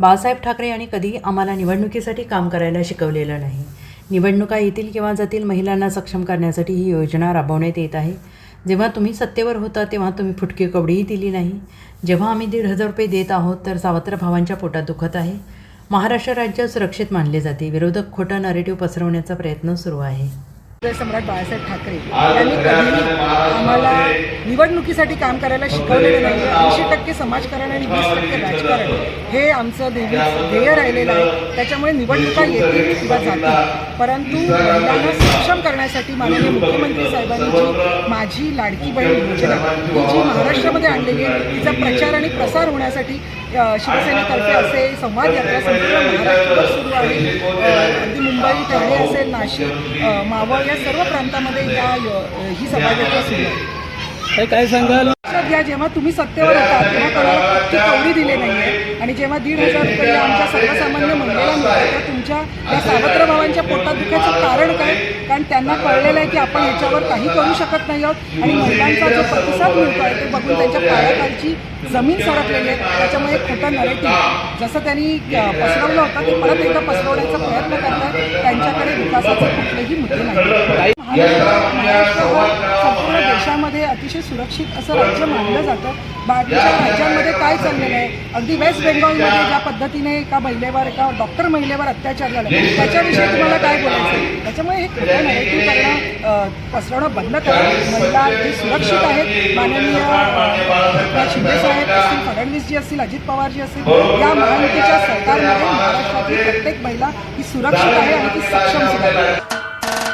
बाळासाहेब ठाकरे यांनी कधी आम्हाला निवडणुकीसाठी काम करायला शिकवलेलं नाही. निवडणुका येतील किंवा जातील महिलांना सक्षम करण्यासाठी ही योजना राबवण्यात येत आहे. जेव्हा तुम्ही सत्तेवर होता तेव्हा तुम्ही फुटकी कवडीही दिली नाही. जेव्हा आम्ही दीड हजार रुपये देत आहोत तर सावत्र भावांच्या पोटात दुखत आहे. महाराष्ट्र राज्य सुरक्षित मानले जाते. विरोधक खोटा नरेटिव्ह पसरवण्याचा प्रयत्न सुरू आहे. सम्राट बाळासाहेब ठाकरे यांनी कधीही आम्हाला निवडणुकीसाठी काम करायला शिकवलेलं नाही. ऐंशी टक्के समाजकारण आणि वीस टक्के राजकारण हे आमचं देवी ध्येय राहिलेलं आहे. त्याच्यामुळे निवडणुका येतील किंवा जातील. परंतु महिलांना सक्षम करण्यासाठी माननीय मुख्यमंत्री साहेबांनी जी माझी लाडकी बहीण योजना ही जी महाराष्ट्रामध्ये आणलेली आहे तिचा प्रचार आणि प्रसार होण्यासाठी शिवसेनेतर्फे असे संवाद यात्रा संपूर्ण महाराष्ट्रभर सुरू आहे. अगदी मुंबई ठाणे असेल नाशिक मावळ या सर्व प्रांतामध्ये या ही सभा सुरू आहे. काय काय सांगाल? लक्षात घ्या जेव्हा तुम्ही सत्तेवर होता तेव्हा कोणाला ती कवडी दिली नाहीये. आणि जेव्हा दीड हजार रुपये आमच्या सर्वसामान्य महिलेला मिळतात तेव्हा तुमच्या या सावत्र भावांच्या पोटात दुखायचं कारण काय? कारण त्यांना कळलेलं आहे की आपण ह्याच्यावर काही करू शकत नाही आहोत. आणि महिलांचा जो प्रतिसाद मिळतो आहे ते बघून त्यांच्या पायाखालची जमीन सरकलेली आहे. त्याच्यामुळे एक खोटं नरेटिव्ह जसं त्यांनी पसरवलं होतं ते परत एकदा पसरवण्याचा प्रयत्न करतात त्यांच्याकडे विकासाचे कुठलेही मुद्दे नाही महाराष्ट्र महाराष्ट्र हा संपूर्ण देशामध्ये अतिशय सुरक्षित असं राज्य मानलं जातं. बाकीच्या राज्यांमध्ये काय चाललेलं आहे? अगदी वेस्ट बेंगॉलमध्ये ज्या पद्धतीने एका महिलेवर एका डॉक्टर महिलेवर अत्याचार झाला त्याच्याविषयी तुम्हाला काय बोलायचं आहे? त्याच्यामुळे हे खरं नाही करणं पसरवणं बंद करा. महिला ही सुरक्षित आहेत. माननीय अ, शिंदे साहेब असतील फडणवीस जी असतील अजित पवार जी असतील या महायुतीच्या सरकारमध्ये महाराष्ट्रातील प्रत्येक महिला ही सुरक्षित आहे आणि ती सक्षम सुद्धा आहे.